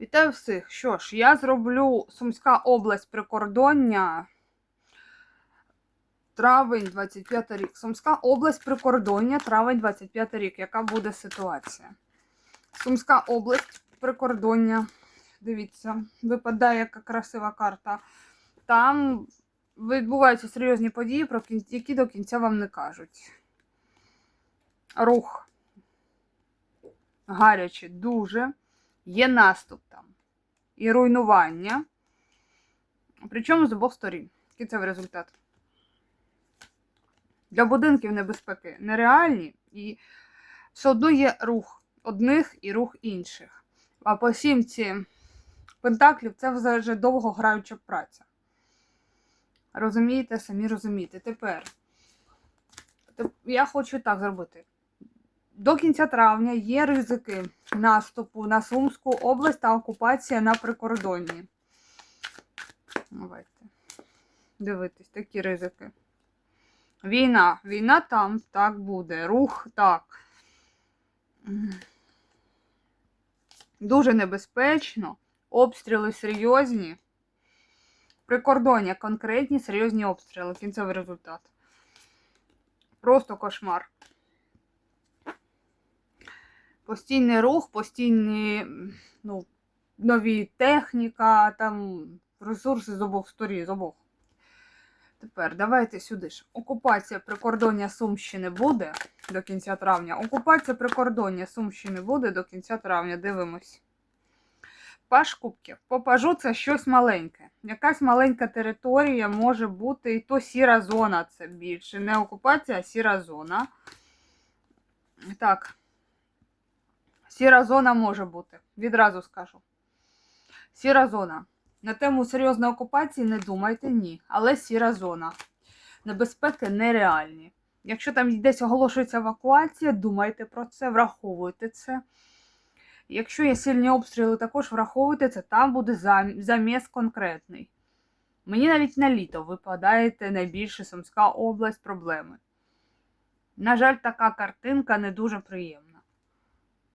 Вітаю всіх. Що ж, я зроблю Сумська область прикордоння. Травень 25 рік. Сумська область прикордоння, травень 25 рік. Яка буде ситуація? Сумська область прикордоння. Дивіться, випадає яка красива карта. Там відбуваються серйозні події, про які до кінця вам не кажуть. Рух. Гаряче, дуже. Є наступ там. І руйнування. Причому з обох сторін. Кінцевий результат. Для будинків небезпеки нереальні, і все одно є рух одних і рух інших. А по сімці пентаклів це вже довго граюча праця. Розумієте, самі розумієте. Тепер я хочу так зробити. До кінця травня є ризики наступу на Сумську область та окупація на прикордонні. Давайте. Дивитись, такі ризики. Війна. Війна там так буде. Рух так. Дуже небезпечно. Обстріли серйозні. Прикордоння конкретні серйозні обстріли. Кінцевий результат. Просто кошмар. Постійний рух, постійні ну, нові техніка, там ресурси з обох сторін, з обох. Тепер давайте сюди ж. Окупація прикордоння Сумщини буде до кінця травня. Окупація прикордоння Сумщини буде до кінця травня. Дивимось. Паш кубків. По пажу це щось маленьке. Якась маленька територія може бути, і то сіра зона це більше. Не окупація, а сіра зона. Так. Сіра зона може бути. Відразу скажу. Сіра зона. На тему серйозної окупації не думайте, ні. Але сіра зона. Небезпеки нереальні. Якщо там десь оголошується евакуація, думайте про це, враховуйте це. Якщо є сильні обстріли, також враховуйте це, там буде заміс конкретний. Мені навіть на літо випадає найбільше Сумська область проблеми. На жаль, така картинка не дуже приємна.